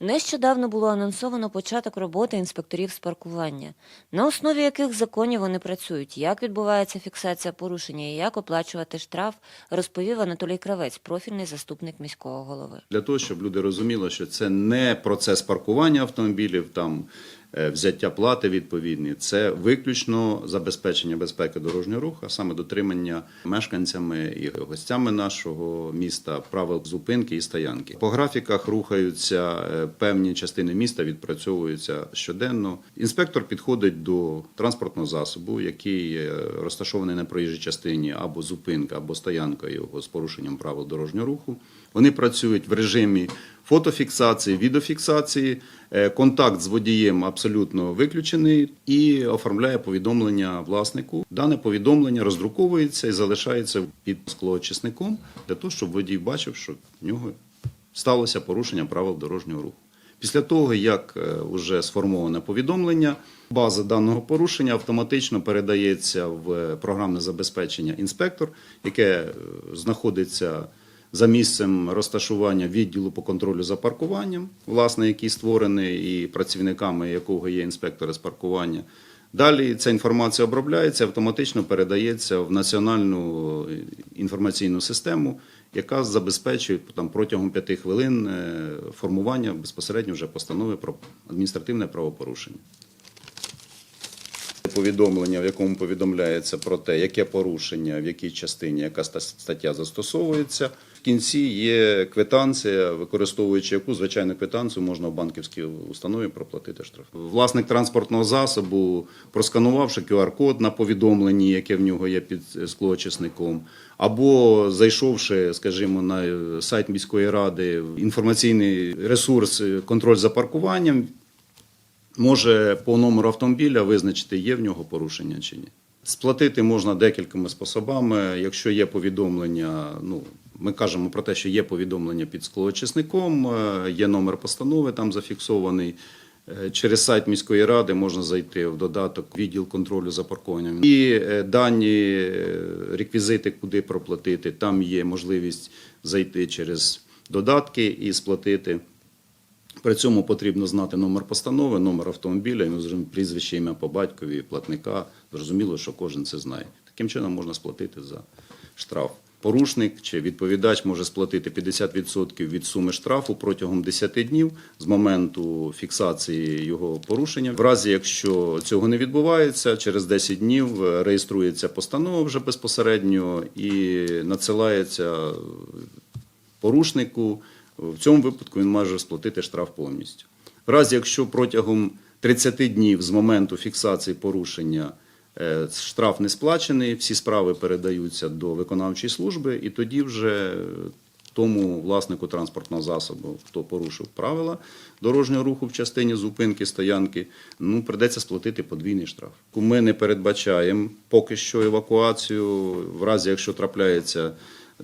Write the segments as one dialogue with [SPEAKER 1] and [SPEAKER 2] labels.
[SPEAKER 1] Нещодавно було анонсовано початок роботи інспекторів з паркування, на основі яких законів вони працюють, як відбувається фіксація порушення і як оплачувати штраф, розповів Анатолій Кравець, профільний заступник міського голови.
[SPEAKER 2] Для того, щоб люди розуміли, що це не процес паркування автомобілів, там взяття плати відповідні, це виключно забезпечення безпеки дорожнього руху, а саме дотримання мешканцями і гостями нашого міста правил зупинки і стоянки. По графіках рухаються е, певні частини міста, відпрацьовуються щоденно. Інспектор підходить до транспортного засобу, який е, розташований на проїжджій частині або зупинка, або стоянка його з порушенням правил дорожнього руху. Вони працюють в режимі фотофіксації, відеофіксації. Е, Контакт з водієм абсолютно виключений і оформляє повідомлення власнику. Дане повідомлення роздруковується і залишається під склоочисником для того, щоб водій бачив, що в нього сталося порушення правил дорожнього руху. Після того, як вже сформоване повідомлення, база даного порушення автоматично передається в програмне забезпечення інспектор, яке е, знаходиться за місцем розташування відділу по контролю за паркуванням, власне, який створений і працівниками якого є інспектори з паркування. Далі ця інформація обробляється, автоматично передається в національну інформаційну систему, яка забезпечує там протягом п'яти хвилин е, формування безпосередньо вже постанови про адміністративне правопорушення. Повідомлення, в якому повідомляється про те, яке порушення, в якій частині яка ста- стаття застосовується. В кінці є квитанція, використовуючи яку звичайну квитанцію можна в банківській установі проплатити штраф. Власник транспортного засобу, просканувавши QR-код на повідомленні, яке в нього є під склоочисником, або зайшовши, скажімо, на сайт міської ради, в інформаційний ресурс контроль за паркуванням, може по номеру автомобіля визначити, є в нього порушення чи ні. Сплатити можна декількома способами. Якщо є повідомлення, ну ми кажемо про те, що є повідомлення під склоочисником, е, є номер постанови там зафіксований. Е, Через сайт міської ради можна зайти в додаток відділ контролю за паркуванням. І е, дані реквізити, куди проплатити. Там є можливість зайти через додатки і сплатити. При цьому потрібно знати номер постанови, номер автомобіля, ну, прізвище, ім'я по батькові, платника. Зрозуміло, що кожен це знає. Таким чином можна сплатити за штраф. Порушник чи відповідач може сплатити 50% від суми штрафу протягом 10 днів з моменту фіксації його порушення. В разі, якщо цього не відбувається, через 10 днів е, реєструється постанова вже безпосередньо і надсилається порушнику. В цьому випадку він може сплатити штраф повністю. В разі, якщо протягом 30 днів з моменту фіксації порушення е, штраф не сплачений, всі справи передаються до виконавчої служби, і тоді вже тому власнику транспортного засобу, хто порушив правила дорожнього руху в частині зупинки, стоянки, ну придеться сплатити подвійний штраф. Ми не передбачаємо поки що евакуацію, в разі якщо трапляється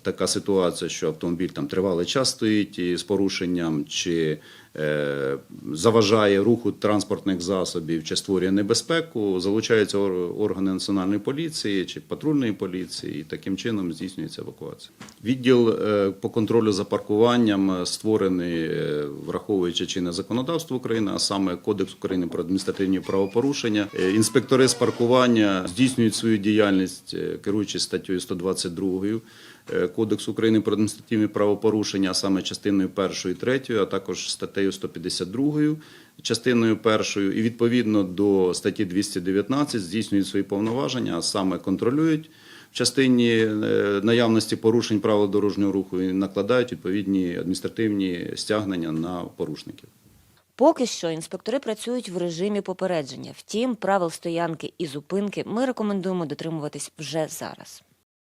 [SPEAKER 2] така ситуація, що автомобіль там тривалий час стоїть з порушенням, чи е, заважає руху транспортних засобів, чи створює небезпеку, залучаються органи національної поліції чи патрульної поліції, і таким чином здійснюється евакуація. Відділ е, по контролю за паркуванням е, створений, е, враховуючи чинне законодавство України, а саме Кодекс України про адміністративні правопорушення. Інспектори з паркування здійснюють свою діяльність, керуючись статтею 122 Е, Кодексу України про адміністративні правопорушення, а саме частиною 1 і 3, а також статтею 152, частиною 1, і відповідно до статті 219 здійснюють свої повноваження, а саме контролюють в частині е, наявності порушень правил дорожнього руху і накладають відповідні адміністративні стягнення на порушників.
[SPEAKER 1] Поки що інспектори працюють в режимі попередження. Втім, правил стоянки і зупинки ми рекомендуємо дотримуватись вже зараз.